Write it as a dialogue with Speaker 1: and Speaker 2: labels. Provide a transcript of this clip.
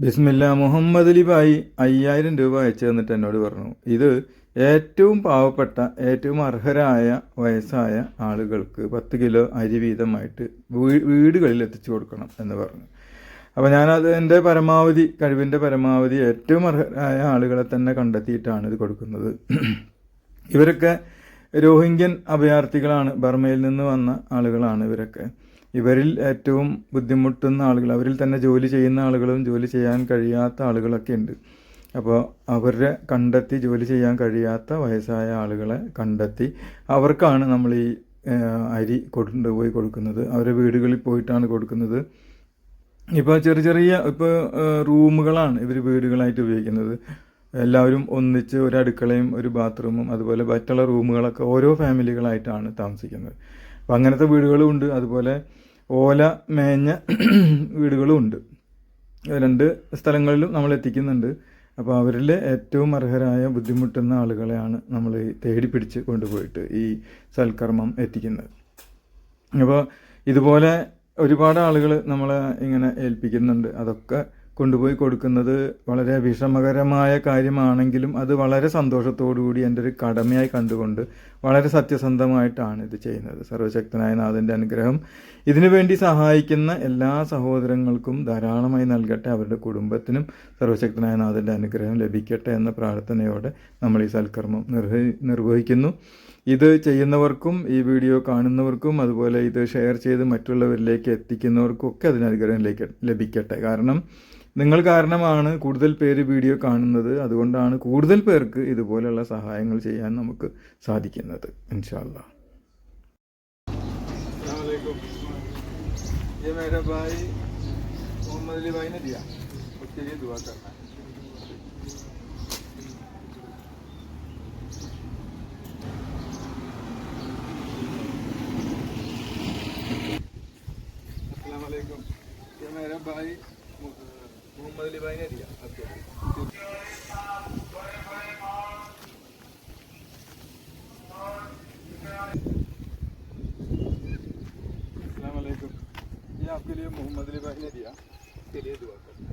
Speaker 1: ബിസ്മില്ല മുഹമ്മദ് അലി ബായി അയ്യായിരം രൂപ അയച്ചു തന്നിട്ട് എന്നോട് പറഞ്ഞു. ഇത് ഏറ്റവും പാവപ്പെട്ട ഏറ്റവും അർഹരായ വയസ്സായ ആളുകൾക്ക് പത്ത് കിലോ അരി വീതമായിട്ട് വീടുകളിൽ എത്തിച്ചു കൊടുക്കണം എന്ന് പറഞ്ഞു. അപ്പോൾ ഞാനത് എന്റെ പരമാവധി കഴിവിന്റെ പരമാവധി ഏറ്റവും അർഹരായ ആളുകളെ തന്നെ കണ്ടെത്തിയിട്ടാണ് ഇത് കൊടുക്കുന്നത്. ഇവരൊക്കെ രോഹിംഗ്യൻ അഭയാർത്ഥികളാണ്. ബർമയിൽ നിന്ന് വന്ന ആളുകളാണ് ഇവരൊക്കെ. ഇവരിൽ ഏറ്റവും ബുദ്ധിമുട്ടുന്ന ആളുകൾ അവരിൽ തന്നെ ജോലി ചെയ്യുന്ന ആളുകളും ജോലി ചെയ്യാൻ കഴിയാത്ത ആളുകളൊക്കെ ഉണ്ട്. അപ്പോൾ അവരെ കണ്ടെത്തി ജോലി ചെയ്യാൻ കഴിയാത്ത വയസ്സായ ആളുകളെ കണ്ടെത്തി അവർക്കാണ് നമ്മൾ ഈ അരി കൊണ്ടുപോയി കൊടുക്കുന്നത്. അവരെ വീടുകളിൽ പോയിട്ടാണ് കൊടുക്കുന്നത്. ഇപ്പോൾ ചെറിയ ചെറിയ ഇപ്പോൾ റൂമുകളാണ് ഇവർ വീടുകളായിട്ട് ഉപയോഗിക്കുന്നത്. എല്ലാവരും ഒന്നിച്ച് ഒരു അടുക്കളയും ഒരു ബാത്റൂമും അതുപോലെ മറ്റുള്ള റൂമുകളൊക്കെ ഓരോ ഫാമിലികളായിട്ടാണ് താമസിക്കുന്നത്. അപ്പം അങ്ങനത്തെ വീടുകളും ഉണ്ട്. അതുപോലെ ഓല മേഞ്ഞ വീടുകളും ഉണ്ട്. രണ്ട് സ്ഥലങ്ങളിലും നമ്മൾ എത്തിക്കുന്നുണ്ട്. അപ്പോൾ അവരിൽ ഏറ്റവും അർഹരായ ബുദ്ധിമുട്ടുന്ന ആളുകളെയാണ് നമ്മൾ തേടി പിടിച്ച് കൊണ്ടുപോയിട്ട് ഈ സൽക്കർമ്മം എത്തിക്കുന്നത്. അപ്പോൾ ഇതുപോലെ ഒരുപാട് ആളുകൾ നമ്മളെ ഇങ്ങനെ ഏൽപ്പിക്കുന്നുണ്ട്. അതൊക്കെ കൊണ്ടുപോയി കൊടുക്കുന്നത് വളരെ വിഷമകരമായ കാര്യമാണെങ്കിലും അത് വളരെ സന്തോഷത്തോടുകൂടി എന്റെ ഒരു കടമയായി കണ്ടുകൊണ്ട് വളരെ സത്യസന്ധമായിട്ടാണ് ഇത് ചെയ്യുന്നത്. സർവശക്തനായ നാഥന്റെ അനുഗ്രഹം ഇതിനുവേണ്ടി സഹായിക്കുന്ന എല്ലാ സഹോദരങ്ങൾക്കും ധാരാളമായി നൽകട്ടെ. അവരുടെ കുടുംബത്തിനും സർവശക്തനായ നാഥന്റെ അനുഗ്രഹം ലഭിക്കട്ടെ എന്ന പ്രാർത്ഥനയോടെ നമ്മൾ ഈ സൽക്കർമ്മം നിർവഹി നിർവഹിക്കുന്നു. ഇത് ചെയ്യുന്നവർക്കും ഈ വീഡിയോ കാണുന്നവർക്കും അതുപോലെ ഇത് ഷെയർ ചെയ്ത് മറ്റുള്ളവരിലേക്ക് എത്തിക്കുന്നവർക്കും ഒക്കെ അതിന് അനുഗ്രഹം ലഭിക്ക- ലഭിക്കട്ടെ കാരണം നിങ്ങൾ കാരണമാണ് കൂടുതൽ പേര് വീഡിയോ കാണുന്നത് അതുകൊണ്ടാണ് കൂടുതൽ പേർക്ക് ഇതുപോലെയുള്ള സഹായങ്ങൾ ചെയ്യാൻ നമുക്ക് സാധിക്കുന്നത് ഇൻഷാല്ല ये मेरा भाई मोहम्मद अली भाई ने दिया उसके लिए दुआ करना है मेरा भाई, मोहम्मद अली भाई ने दिया। आपके लिए ये आपके लिए मोहम्मद अली भाई ने दिया। के लिए दुआ कर